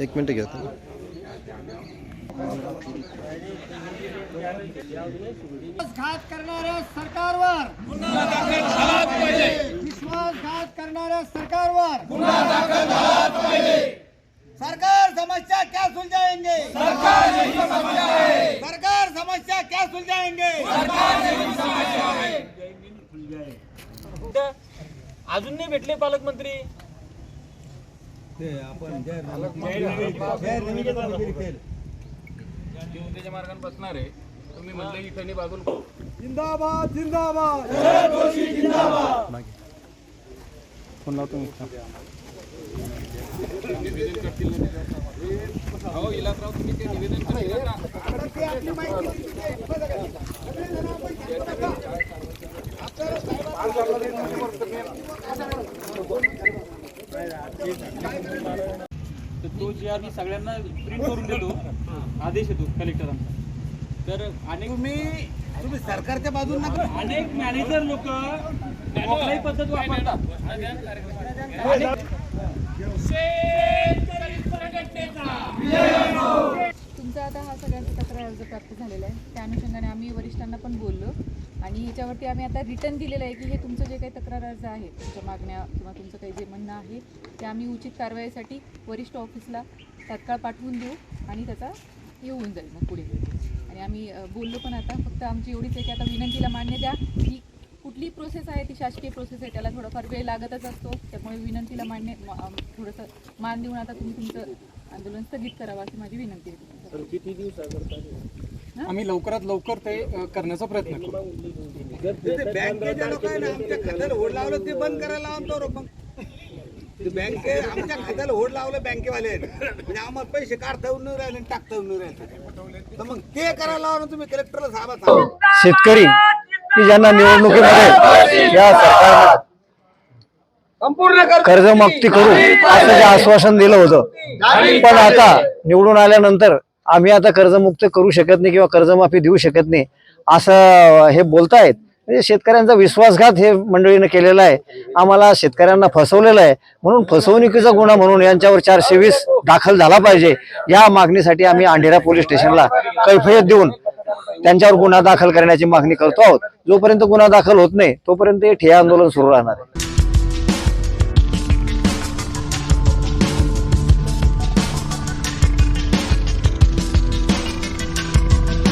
एक मिनटं घ्या विश्वासघात करणाऱ्या सरकारवर। विश्वासघात करणाऱ्या सरकारवर। सरकार समस्या क्या सुलझाएँगे? सरकार समस्या क्या सुलझाएँगे? अजून नाही भेटले पालकमंत्री। त्याच्या मार्गाने बसणार आहे. तुम्ही म्हणलं इथं बाजूला जिंदाबाद जिंदाबाद. फोन लावतो मी. हो तुम्ही ते निवेदन केलं ना तर तो जे आम्ही सगळ्यांना प्रिंट करून देतो आदेश येतो कलेक्टरांचा तर अनेक तुम्ही तुम्ही सरकारच्या बाजून नका. अनेक मॅनेजर लोक कुठलाही पद्धत वापरतात. आता तक्रार अर्ज प्राप्त झालेला आहे. त्या अनुषंगाने आम्ही वरिष्ठांना पण बोललो आणि याच्यावरती आम्ही आता रिटर्न दिलेलं आहे की हे तुमचं जे काही तक्रार अर्ज आहे तुमच्या मागण्या किंवा तुमचं काही जे म्हणणं आहे ते आम्ही उचित कारवाईसाठी वरिष्ठ ऑफिसला तात्काळ पाठवून देऊ आणि त्याचा येऊन जाईल मग पुढे आणि आम्ही बोललो पण आता. फक्त आमची एवढीच आहे की आता विनंतीला मान्य द्या की कुठली प्रोसेस आहे ती शासकीय प्रोसेस आहे त्याला थोडाफार वेळ लागतच असतो. त्यामुळे विनंतीला मान्य थोडंसं मान देऊन आता तुम्ही तुमचं आंदोलन स्थगित करावं अशी माझी विनंती आहे. आम्ही लवकरात लवकर ते करण्याचा प्रयत्न करू. बँकेच्या लोकांना आमच्या खात्याला होड लावलं ते बंद करायला आमच्यावर मग ते बँके आमच्या खात्याला होड लावलं बँकेवाले म्हणजे आम्हाला पैसे काढता येऊन नाही राहिले आणि टाकता येऊन नाही राहिले. तर मग ते करायला लावा तुम्ही कलेक्टरला साहेब शेतकरी की ज्यांना निवडणुकीमध्ये या सरकारनं कर्जमुक्ती करू असं जे आश्वासन दिलं होतं. पण आता निवडून आल्यानंतर आम्ही आता कर्जमुक्त करू शकत नाही किंवा कर्जमाफी देऊ शकत नाही. असं हे बोलतायत. म्हणजे शेतकऱ्यांचा विश्वासघात हे मंडळीनं केलेला आहे. आम्हाला शेतकऱ्यांना फसवलेलं आहे. म्हणून फसवणुकीचा गुन्हा म्हणून यांच्यावर चारशे वीस दाखल झाला पाहिजे. या मागणीसाठी आम्ही अंढेरा पोलीस स्टेशनला कैफयत देऊन त्यांच्यावर गुन्हा दाखल करण्याची मागणी करतो आहोत. जोपर्यंत गुन्हा दाखल होत नाही तोपर्यंत हे ठिय्या आंदोलन सुरू राहणार आहे.